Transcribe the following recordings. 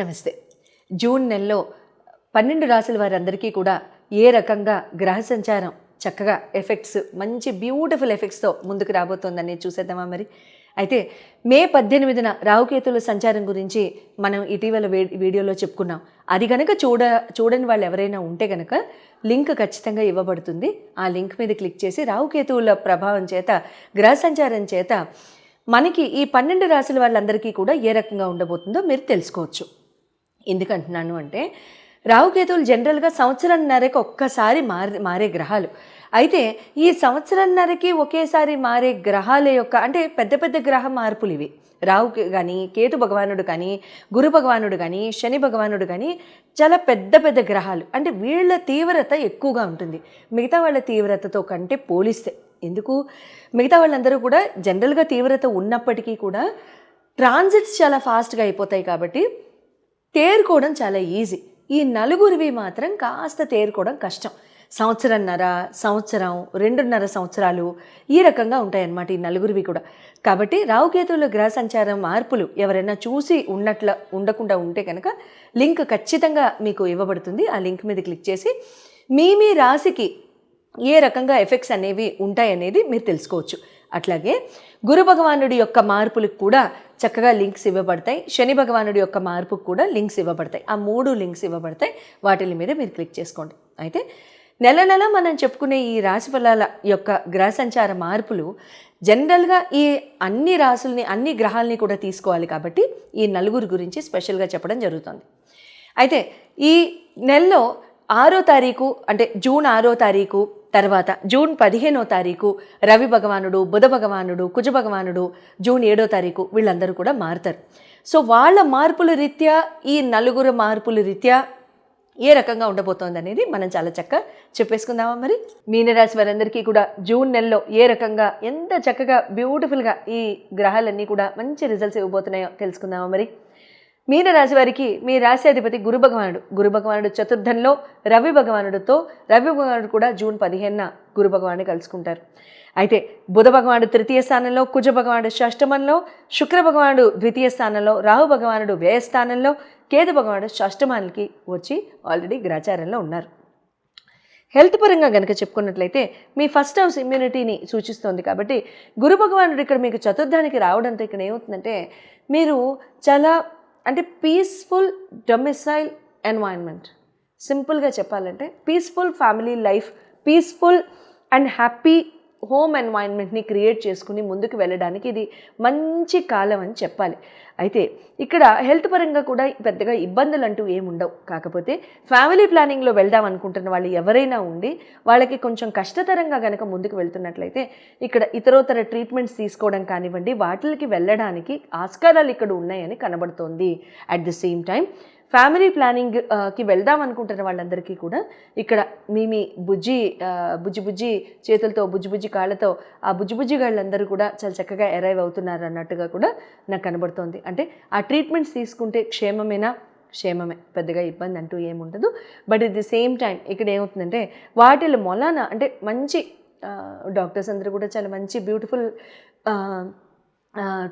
నమస్తే. జూన్ నెలలో పన్నెండు రాసుల వారందరికీ కూడా ఏ రకంగా గ్రహ సంచారం చక్కగా ఎఫెక్ట్స్ మంచి బ్యూటిఫుల్ ఎఫెక్ట్స్తో ముందుకు రాబోతోందని చూసేద్దామా మరి? అయితే మే పద్దెనిమిదిన రావుకేతుల సంచారం గురించి మనం ఇటీవల వీడియోలో చెప్పుకున్నాం. అది కనుక చూడ చూడని వాళ్ళు ఎవరైనా ఉంటే కనుక లింక్ ఖచ్చితంగా ఇవ్వబడుతుంది. ఆ లింక్ మీద క్లిక్ చేసి రావుకేతువుల ప్రభావం చేత గ్రహ సంచారం చేత మనకి ఈ పన్నెండు రాశుల వాళ్ళందరికీ కూడా ఏ రకంగా ఉండబోతుందో మీరు తెలుసుకోవచ్చు. ఎందుకంటున్నాను అంటే రావుకేతువులు జనరల్గా సంవత్సరంన్నరకి ఒక్కసారి మారే మారే గ్రహాలు. అయితే ఈ సంవత్సరంన్నరకి ఒకేసారి మారే గ్రహాల యొక్క అంటే పెద్ద పెద్ద గ్రహ మార్పులు ఇవి. రావు కానీ కేతు భగవానుడు కానీ గురు భగవానుడు కానీ శని భగవానుడు కానీ చాలా పెద్ద పెద్ద గ్రహాలు. అంటే వీళ్ళ తీవ్రత ఎక్కువగా ఉంటుంది. మిగతా వాళ్ళ తీవ్రతతో కంటే పోలిస్తే. ఎందుకు? మిగతా వాళ్ళందరూ కూడా జనరల్గా తీవ్రత ఉన్నప్పటికీ కూడా ట్రాన్సిట్స్ చాలా ఫాస్ట్గా అయిపోతాయి కాబట్టి తేరుకోవడం చాలా ఈజీ. ఈ నలుగురివి మాత్రం కాస్త తేరుకోవడం కష్టం. సంవత్సరంన్నర సంవత్సరం రెండున్నర సంవత్సరాలు ఈ రకంగా ఉంటాయన్నమాట ఈ నలుగురివి కూడా. కాబట్టి రావుకేతువుల గ్రహ సంచారం మార్పులు ఎవరైనా చూసి ఉన్నట్ల ఉండకుండా ఉంటే కనుక లింక్ ఖచ్చితంగా మీకు ఇవ్వబడుతుంది. ఆ లింక్ మీద క్లిక్ చేసి మీ మీ రాశికి ఏ రకంగా ఎఫెక్ట్స్ అనేవి ఉంటాయనేది మీరు తెలుసుకోవచ్చు. అట్లాగే గురు భగవానుడి యొక్క మార్పులకు కూడా చక్కగా లింక్స్ ఇవ్వబడతాయి. శని భగవానుడి యొక్క మార్పుకు కూడా లింక్స్ ఇవ్వబడతాయి. ఆ మూడు లింక్స్ ఇవ్వబడతాయి. వాటి మీద మీరు క్లిక్ చేసుకోండి. అయితే నెల నెల మనం చెప్పుకునే ఈ రాశి ఫలాల యొక్క గ్రహ సంచార మార్పులు జనరల్గా ఈ అన్ని రాసుల్ని అన్ని గ్రహాలని కూడా తీసుకోవాలి కాబట్టి ఈ నలుగురు గురించి స్పెషల్గా చెప్పడం జరుగుతుంది. అయితే ఈ నెలలో ఆరో తారీఖు అంటే జూన్ ఆరో తారీఖు తర్వాత జూన్ పదిహేనో తారీఖు రవి భగవానుడు బుధ భగవానుడు కుజ భగవానుడు జూన్ ఏడో తారీఖు వీళ్ళందరూ కూడా మారుతారు. సో వాళ్ళ మార్పుల రీత్యా ఈ నలుగురు మార్పుల రీత్యా ఏ రకంగా ఉండబోతోంది అనేది మనం చాలా చక్కగా చెప్పేసుకుందామా మరి? మీనరాశి వారందరికీ కూడా జూన్ నెలలో ఏ రకంగా ఎంత చక్కగా బ్యూటిఫుల్గా ఈ గ్రహాలన్నీ కూడా మంచి రిజల్ట్స్ ఇవ్వబోతున్నాయో తెలుసుకుందామా మరి? మీనరాశి వారికి మీ రాశి అధిపతి గురు భగవానుడు. గురు భగవానుడు చతుర్థంలో రవి భగవానుడితో రవి భగవానుడు కూడా జూన్ పదిహేనున గురు భగవాన్ని కలుసుకుంటారు. అయితే బుధ భగవానుడు తృతీయ స్థానంలో కుజ భగవానుడు షష్టమంలో శుక్ర భగవానుడు ద్వితీయ స్థానంలో రాహు భగవానుడు వ్యయ స్థానంలో కేతు భగవానుడు షష్టమానికి వచ్చి ఆల్రెడీ గ్రాచారంలో ఉన్నారు. హెల్త్ పరంగా కనుక చెప్పుకున్నట్లయితే మీ ఫస్ట్ హౌస్ ఇమ్యూనిటీని సూచిస్తోంది కాబట్టి గురు భగవానుడు ఇక్కడ మీకు చతుర్థానికి రావడంతో ఇక్కడ ఏమవుతుందంటే మీరు చాలా అంటే పీస్ఫుల్ డొమిసైల్ ఎన్వైర్న్మెంట్ సింపుల్గా చెప్పాలంటే peaceful family life peaceful and happy home ఎన్వైర్న్మెంట్ని create చేసుకుని ముందుకు వెళ్ళడానికి ఇది మంచి కాలం అని చెప్పాలి. అయితే ఇక్కడ హెల్త్ పరంగా కూడా పెద్దగా ఇబ్బందులు అంటూ ఏముండవు కాకపోతే ఫ్యామిలీ ప్లానింగ్లో వెళ్దాం అనుకుంటున్న వాళ్ళు ఎవరైనా ఉండి వాళ్ళకి కొంచెం కష్టతరంగా కనుక ముందుకు వెళ్తున్నట్లయితే ఇక్కడ ఇతరోతర ట్రీట్మెంట్స్ తీసుకోవడం కానివ్వండి వాటికి వెళ్ళడానికి ఆస్కారాలు ఇక్కడ ఉన్నాయని కనబడుతోంది. At the same time family ప్లానింగ్కి వెళ్దాం అనుకుంటున్న వాళ్ళందరికీ కూడా ఇక్కడ మీ మీ బుజ్జి బుజ్జి బుజ్జి చేతులతో బుజ్జి బుజ్జి కాళ్ళతో ఆ బుజ్జి బుజ్జి వాళ్ళందరూ కూడా చాలా చక్కగా అరైవ్ అవుతున్నారు అన్నట్టుగా కూడా నాకు కనబడుతోంది. అంటే ఆ ట్రీట్మెంట్స్ తీసుకుంటే క్షేమమేనా? క్షేమమే. పెద్దగా ఇబ్బంది అంటూ ఏముండదు. But at the same time ఇక్కడ ఏమవుతుందంటే వాటిల మొలాన అంటే మంచి డాక్టర్స్ అందరూ కూడా చాలా మంచి బ్యూటిఫుల్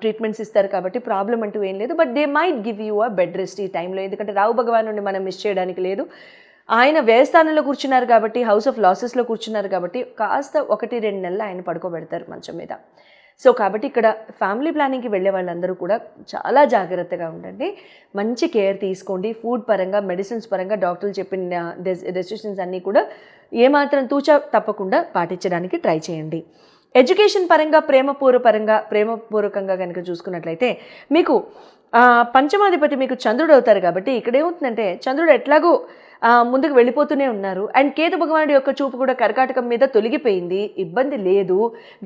ట్రీట్మెంట్స్ ఇస్తారు కాబట్టి ప్రాబ్లం అంటూ ఏం లేదు. But they might give you a bed rest ఈ టైంలో ఎందుకంటే రావు భగవాన్ నుండి మనం మిస్ చేయడానికి లేదు. ఆయన వ్యయస్థానంలో కూర్చున్నారు కాబట్టి హౌస్ ఆఫ్ లాసెస్లో కూర్చున్నారు కాబట్టి కాస్త ఒకటి రెండు నెలలు ఆయన పడుకోబెడతారు మంచం మీద. సో కాబట్టి ఇక్కడ ఫ్యామిలీ ప్లానింగ్కి వెళ్ళే వాళ్ళందరూ కూడా చాలా జాగ్రత్తగా ఉండండి. మంచి కేర్ తీసుకోండి. ఫుడ్ పరంగా మెడిసిన్స్ పరంగా డాక్టర్లు చెప్పిన డెసిషన్స్ అన్నీ కూడా ఏమాత్రం తూచా తప్పకుండా పాటించడానికి ట్రై చేయండి. ఎడ్యుకేషన్ పరంగా ప్రేమపూర్వ పరంగా ప్రేమపూర్వకంగా కనుక చూసుకున్నట్లయితే మీకు పంచమాధిపతి మీకు చంద్రుడు అవుతారు కాబట్టి ఇక్కడ ఏమవుతుందంటే చంద్రుడు ఎట్లాగో ముందుకు వెళ్ళిపోతూనే ఉన్నారు. అండ్ కేతు భగవానుడి యొక్క చూపు కూడా కర్కాటకం మీద తొలగిపోయింది. ఇబ్బంది లేదు.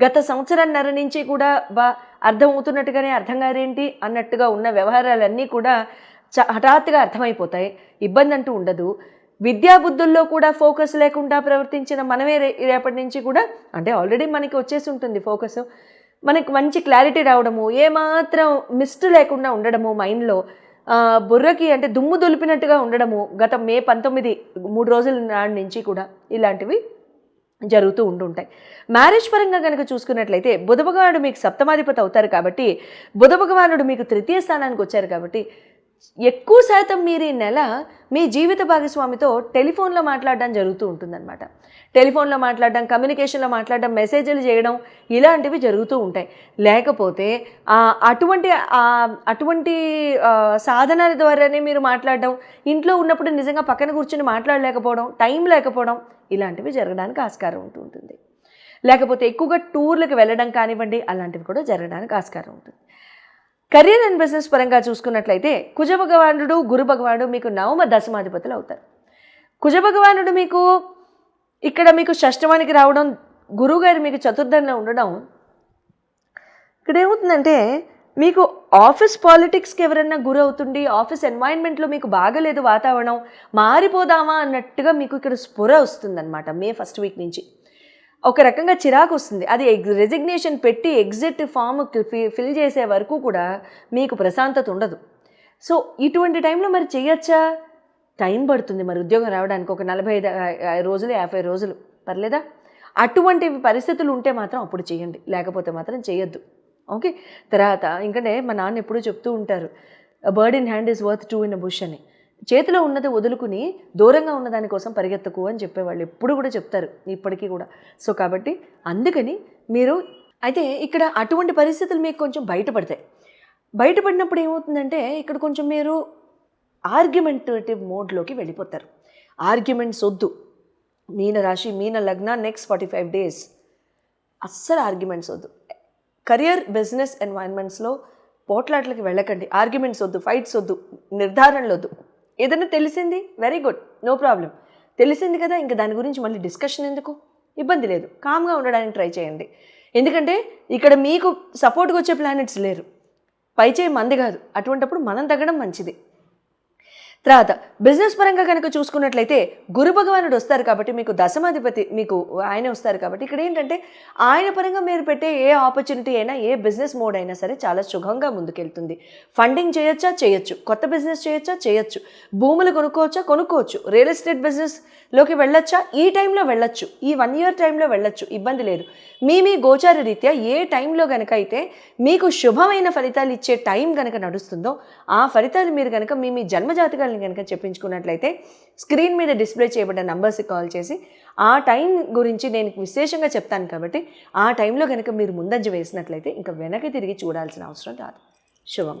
గత సంవత్సరాన్నర నుంచి కూడా బా అర్థం అవుతున్నట్టుగానే అర్థం కాదేంటి అన్నట్టుగా ఉన్న వ్యవహారాలన్నీ కూడా చ హఠాత్తుగా అర్థమైపోతాయి. ఇబ్బంది అంటూ ఉండదు. విద్యాబుద్ధుల్లో కూడా ఫోకస్ లేకుండా ప్రవర్తించిన మనమే రే రేపటి నుంచి కూడా అంటే ఆల్రెడీ మనకి వచ్చేసి ఉంటుంది ఫోకస్. మనకు మంచి క్లారిటీ రావడము ఏమాత్రం మిస్ట్ లేకుండా ఉండడము మైండ్లో. బుర్రకి అంటే దుమ్ము దులిపినట్టుగా ఉండడము గత మే పంతొమ్మిది మూడు రోజుల నాటి నుంచి కూడా ఇలాంటివి జరుగుతూ ఉంటుంటాయి మ్యారేజ్ పరంగా కనుక చూసుకున్నట్లయితే బుధ భగవానుడు మీకు సప్తమాధిపతి అవుతారు కాబట్టి బుధ భగవానుడు మీకు తృతీయ స్థానానికి వచ్చారు కాబట్టి ఎక్కువ శాతం మీరు ఈ నెల మీ జీవిత భాగస్వామితో టెలిఫోన్లో మాట్లాడడం జరుగుతూ ఉంటుందన్నమాట. టెలిఫోన్లో మాట్లాడడం కమ్యూనికేషన్లో మాట్లాడడం మెసేజ్లు చేయడం ఇలాంటివి జరుగుతూ ఉంటాయి. లేకపోతే అటువంటి అటువంటి సాధనాల ద్వారానే మీరు మాట్లాడడం ఇంట్లో ఉన్నప్పుడు నిజంగా పక్కన కూర్చొని మాట్లాడలేకపోవడం టైం లేకపోవడం ఇలాంటివి జరగడానికి ఆస్కారం ఉంటూ ఉంటుంది. లేకపోతే ఎక్కువగా టూర్లకు వెళ్ళడం కానివ్వండి అలాంటివి కూడా జరగడానికి ఆస్కారం ఉంటుంది. కెరీర్ అండ్ బిజినెస్ పరంగా చూసుకున్నట్లయితే కుజ భగవానుడు గురు భగవానుడు మీకు నవమ దశమాధిపతులు అవుతారు. కుజ భగవానుడు మీకు ఇక్కడ మీకు షష్టమానికి రావడం గురువుగారు మీకు చతుర్థంలో ఉండడం ఇక్కడ ఏమవుతుందంటే మీకు ఆఫీస్ పాలిటిక్స్కి ఎవరైనా గురి అవుతుండి ఆఫీస్ ఎన్వైరన్మెంట్లో మీకు బాగలేదు వాతావరణం మారిపోదామా అన్నట్టుగా మీకు ఇక్కడ స్ఫుర వస్తుందన్నమాట మే ఫస్ట్ వీక్ నుంచి. ఒక రకంగా చిరాకు వస్తుంది. అది రెజిగ్నేషన్ పెట్టి ఎగ్జిట్ ఫామ్ ఫిల్ చేసే వరకు కూడా మీకు ప్రశాంతత ఉండదు. సో ఇటువంటి టైంలో మరి చేయొచ్చా? టైం పడుతుంది మరి ఉద్యోగం రావడానికి. ఒక నలభై ఐదు రోజులు యాభై రోజులు. పర్లేదా? అటువంటి పరిస్థితులు ఉంటే మాత్రం అప్పుడు చేయండి. లేకపోతే మాత్రం చేయొద్దు. ఓకే? తర్వాత ఇంకంటే మా నాన్న ఎప్పుడూ చెప్తూ ఉంటారు bird in hand is worth two in a bush అని. చేతిలో ఉన్నది వదులుకుని దూరంగా ఉన్న దానికోసం పరిగెత్తకు అని చెప్పేవాళ్ళు ఎప్పుడు కూడా చెప్తారు ఇప్పటికీ కూడా. సో కాబట్టి అందుకని మీరు అయితే ఇక్కడ అటువంటి పరిస్థితులు మీకు కొంచెం బయటపడతాయి. బయటపడినప్పుడు ఏమవుతుందంటే ఇక్కడ కొంచెం మీరు ఆర్గ్యుమెంటేటివ్ మోడ్లోకి వెళ్ళిపోతారు. ఆర్గ్యుమెంట్స్ వద్దు. మీన రాశి మీన లగ్న నెక్స్ట్ ఫార్టీ ఫైవ్ డేస్. అస్సలు ఆర్గ్యుమెంట్స్ వద్దు. కెరియర్ బిజినెస్ ఎన్వైరన్మెంట్స్లో పోట్లాట్లకి వెళ్ళకండి. ఆర్గ్యుమెంట్స్ వద్దు ఫైట్స్ వద్దు నిర్ధారణలు వద్దు. ఏదైనా తెలిసింది? వెరీ గుడ్ నో ప్రాబ్లం తెలిసింది కదా ఇంకా దాని గురించి మళ్ళీ డిస్కషన్ ఎందుకు? ఇబ్బంది లేదు. కామ్గా ఉండడానికి ట్రై చేయండి. ఎందుకంటే ఇక్కడ మీకు సపోర్ట్గా వచ్చే ప్లానెట్స్ లేరు. పైచేయి మంది కాదు. అటువంటప్పుడు మనం తగ్గడం మంచిది. తర్వాత బిజినెస్ పరంగా కనుక చూసుకున్నట్లయితే గురు భగవానుడు వస్తారు కాబట్టి మీకు దశమాధిపతి మీకు ఆయన వస్తారు కాబట్టి ఇక్కడ ఏంటంటే ఆయన పరంగా మీరు పెట్టే ఏ ఆపర్చునిటీ అయినా ఏ బిజినెస్ మోడ్ అయినా సరే చాలా సుఖంగా ముందుకెళ్తుంది. ఫండింగ్ చేయొచ్చా? చేయొచ్చు. కొత్త బిజినెస్ చేయొచ్చా? చేయొచ్చు. భూములు కొనుక్కోవచ్చా? కొనుక్కోవచ్చు. రియల్ ఎస్టేట్ బిజినెస్లోకి వెళ్ళొచ్చా? ఈ టైంలో వెళ్ళొచ్చు. ఈ వన్ ఇయర్ టైంలో వెళ్ళొచ్చు. ఇబ్బంది లేదు. మీ మీ గోచార రీత్యా ఏ టైంలో కనుక అయితే మీకు శుభమైన ఫలితాలు ఇచ్చే టైం కనుక నడుస్తుందో ఆ ఫలితాలు మీరు కనుక మీ మీ జన్మజాతకాలను కనుక చెప్పించుకున్నట్లయితే స్క్రీన్ మీద డిస్ప్లే చేయబడ్డ నంబర్స్కి కాల్ చేసి ఆ టైం గురించి నేను విశేషంగా చెప్తాను కాబట్టి ఆ టైంలో కనుక మీరు ముందంజ వేసినట్లయితే ఇంకా వెనక్కి తిరిగి చూడాల్సిన అవసరం రాదు. శుభం